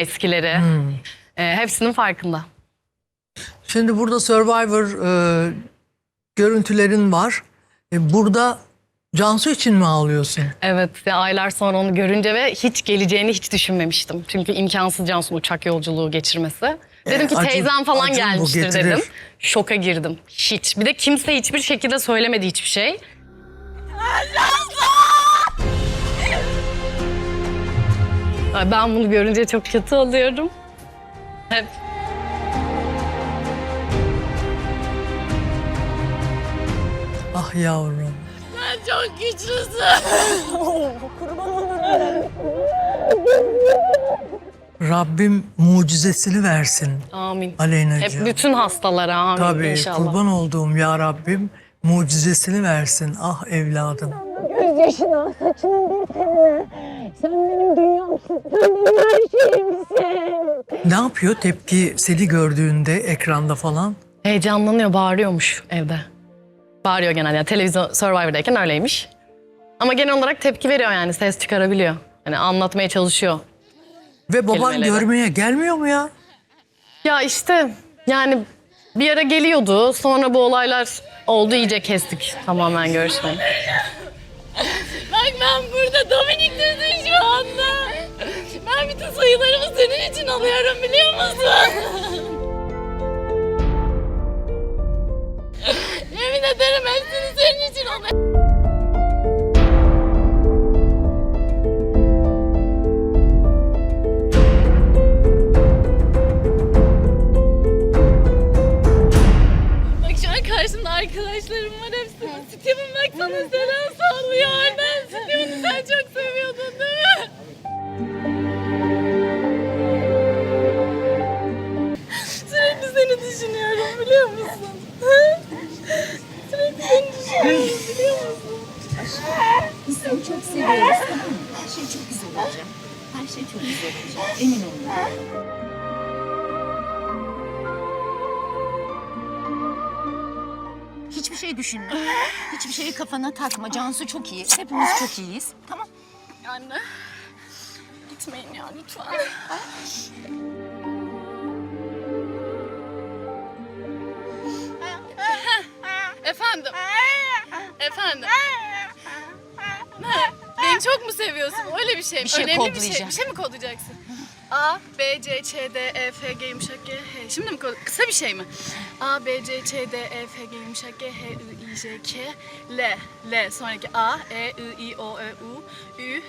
eskileri. Ee, hepsinin farkında. Şimdi burada Survivor e, görüntülerin var. E, burada Cansu için mi ağlıyorsun? Evet ya aylar sonra onu görünce ve hiç geleceğini hiç düşünmemiştim. Çünkü imkansız Cansu'nun uçak yolculuğu geçirmesi. Dedim ki teyzem falan bu gelmiştir dedim. Şoka girdim. Hiç. Bir de kimse hiçbir şekilde söylemedi hiçbir şey. Ay, Ben bunu görünce çok kötü oluyorum. Hep Ah yavrum. Çok güçlüsün. Rabbim mucizesini versin amin. Aleyna'cığım. Hep bütün hastalara amin Tabii inşallah. kurban olduğum ya Rabbim mucizesini versin. Ah evladım. Gözyaşına, saçının bir teline. Sen benim sen benim her şeyimsin. Ne yapıyor tepki seni gördüğünde ekranda falan? Heyecanlanıyor, bağırıyormuş evde. Bağırıyor genelde. Yani televizyon Survivor'dayken öyleymiş. Ama genel olarak tepki veriyor yani. Ses çıkarabiliyor. Hani anlatmaya çalışıyor. Ve baban Kelimeleri. görmeye gelmiyor mu ya? Ya işte yani bir ara geliyordu. Sonra bu olaylar oldu iyice kestik tamamen görüşmeyi. Bak ben burada Dominik'tesin şu anda. Ben bütün sayılarımı senin için alıyorum biliyor musun? Yemin ederim hepsini senin için alıyorum. Bak şu an karşımda arkadaşlarım var hepsinin. Steven bak sana selam sallıyor Arden. Steven'i sen çok seviyordun Biz seni çok seviyoruz tamam mı? Her şey çok güzel olacak. Her şey çok güzel olacak. Emin olun. Hiçbir şey düşünme. Hiçbir şeyi kafana takma. Cansu çok iyi. Hepimiz çok iyiyiz. Tamam. Anne. Gitmeyin ya lütfen. Efendim. Efendim. Ne? Beni çok mu seviyorsun? Öyle bir şey mi? Bir şey Önemli bir şey. kodlayacağım. Bir şey mi kodlayacaksın? A, B, C, Ç, D, E, F, G, yumuşak G, H. Şimdi mi kod? Kısa bir şey mi? A, B, C, Ç, D, E, F, G, yumuşak G, H, I, I, J, K, L. L. Sonraki A, E, I, I, O, Ö, U, Ü.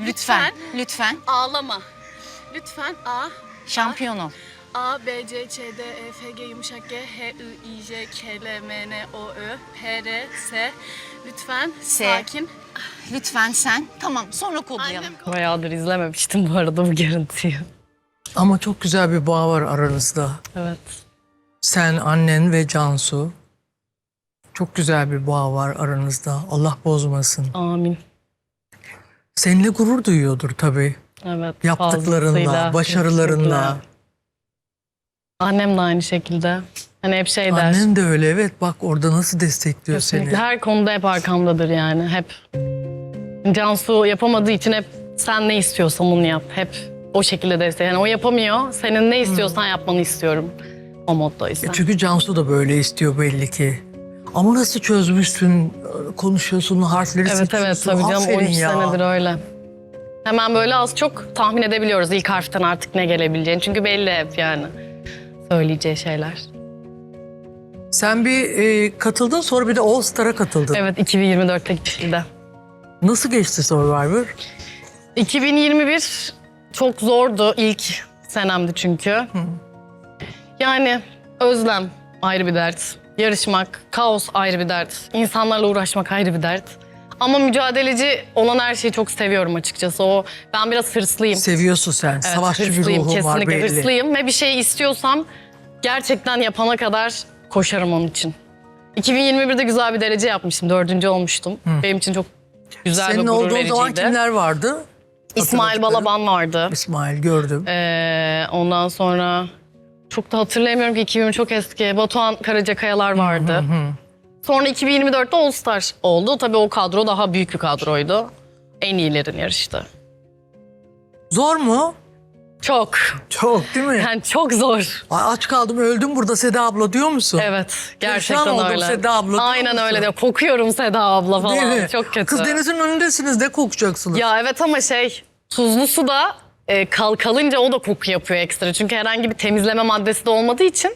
Lütfen. Lütfen. Ağlama. Lütfen A, Şampiyon ol. A, B, C, Ç, D, E, F, G, yumuşak G, H, I, I, J, K, L, M, N, O, Ö, P, R, S. Lütfen S. sakin. Lütfen sen. Tamam sonra kodlayalım. Annem Bayağıdır izlememiştim bu arada bu görüntüyü. Ama çok güzel bir bağ var aranızda. Evet. Sen, annen ve Cansu. Çok güzel bir bağ var aranızda. Allah bozmasın. Amin. Seninle gurur duyuyordur tabii. Evet. Yaptıklarınla, fazlasıyla, başarılarınla. kesinlikle. Annem de aynı şekilde. Hani hep şey der. Annen de öyle evet bak orada nasıl destekliyor Kesinlikle. seni. Her konuda hep arkamdadır yani. Hep. Cansu yapamadığı için hep sen ne istiyorsan onu yap. Hep o şekilde destek. Yani o yapamıyor. Senin ne istiyorsan yapmanı istiyorum. O moddayız. E Çünkü Cansu da böyle istiyor belli ki. Ama nasıl çözmüşsün, konuşuyorsun, harfleri Evet evet seçiyorsun. tabii canım Aferin 13 ya. senedir öyle. Hemen böyle az çok tahmin edebiliyoruz ilk harften artık ne gelebileceğini. Çünkü belli hep yani söyleyeceği şeyler. Sen bir e, katıldın sonra bir de All Star'a katıldın. Evet 2024'te gittiğinde. Nasıl geçti Survivor? 2021 çok zordu ilk senemdi çünkü. Yani özlem ayrı bir dert. Yarışmak, kaos ayrı bir dert. İnsanlarla uğraşmak ayrı bir dert. Ama mücadeleci olan her şeyi çok seviyorum açıkçası. O ben biraz hırslıyım. Seviyorsun sen. Evet, Savaşçı bir hırslıyım, ruhun var kesinlikle belli. hırslıyım ve bir şey istiyorsam gerçekten yapana kadar koşarım onun için. 2021'de güzel bir derece yapmıştım. Dördüncü olmuştum. Benim için çok güzel Senin ve gurur olduğun zaman vericiydi. kimler vardı? İsmail? Balaban vardı. İsmail gördüm. Ee, ondan sonra çok da hatırlayamıyorum ki 2020 çok eski. Batuhan Karacakayalar vardı. Sonra 2024'te All Star oldu. Tabii o kadro daha büyük bir kadroydu. En iyilerin yarıştı. Zor mu? Çok. Çok değil mi? Yani çok zor. Ay, aç kaldım öldüm burada Seda abla diyor musun? Evet. Gerçekten Perişan oldum öyle. Seda abla, diyor Aynen musun? öyle diyor. Kokuyorum Seda abla Değil falan. mi? Çok kötü. Kız denizin önündesiniz ne kokacaksınız? Ya evet ama şey tuzlu su da e, kal kalınca o da koku yapıyor ekstra. Çünkü herhangi bir temizleme maddesi de olmadığı için.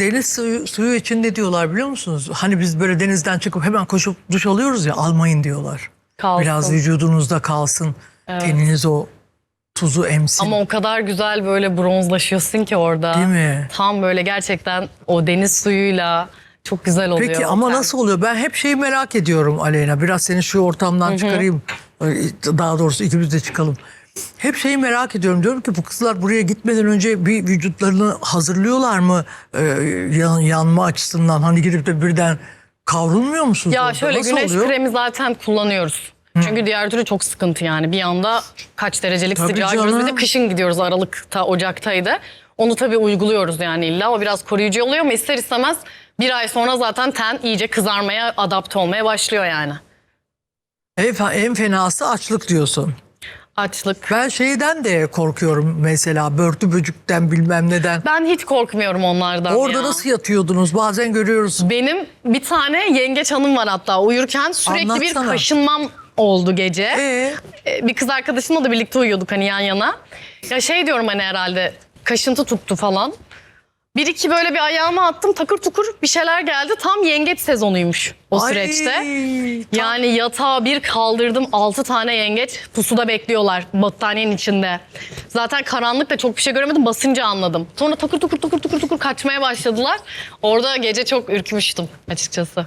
Deniz suyu, suyu için ne diyorlar biliyor musunuz? Hani biz böyle denizden çıkıp hemen koşup duş alıyoruz ya almayın diyorlar. Kalsın. Biraz vücudunuzda kalsın. Teniniz o tuzu emsin. Ama o kadar güzel böyle bronzlaşıyorsun ki orada. Değil mi? Tam böyle gerçekten o deniz suyuyla çok güzel oluyor. Peki ama Ten. nasıl oluyor? Ben hep şeyi merak ediyorum Aleyna. Biraz seni şu ortamdan çıkarayım. Daha doğrusu ikimiz de çıkalım. Hep şeyi merak ediyorum. Diyorum ki bu kızlar buraya gitmeden önce bir vücutlarını hazırlıyorlar mı? Ee, yan- yanma açısından hani gidip de birden kavrulmuyor musunuz? Ya orada? şöyle Nasıl güneş oluyor? kremi zaten kullanıyoruz. Çünkü diğer türlü çok sıkıntı yani. Bir anda kaç derecelik Tabii sıcağa. Bir de kışın gidiyoruz Aralık'ta, Ocak'taydı. Onu tabii uyguluyoruz yani illa. O biraz koruyucu oluyor ama ister istemez bir ay sonra zaten ten iyice kızarmaya, adapte olmaya başlıyor yani. En fenası açlık diyorsun. Açlık. Ben şeyden de korkuyorum mesela börtü böcükten bilmem neden. Ben hiç korkmuyorum onlardan Orada ya. nasıl yatıyordunuz? Bazen görüyoruz. Benim bir tane yengeç hanım var hatta uyurken sürekli bir Anlatsana. kaşınmam oldu gece. Ee, Ee, bir kız arkadaşımla da birlikte uyuyorduk hani yan yana. Ya şey diyorum hani herhalde kaşıntı tuttu falan. Bir iki böyle bir ayağımı attım takır tukur bir şeyler geldi. Tam yengeç sezonuymuş o ay, süreçte. tam- Yani yatağa bir kaldırdım altı tane yengeç pusuda bekliyorlar battaniyenin içinde. Zaten karanlıkta çok bir şey göremedim basınca anladım. Sonra takır tukur tukur tukur tukur kaçmaya başladılar. Orada gece çok ürkmüştüm açıkçası.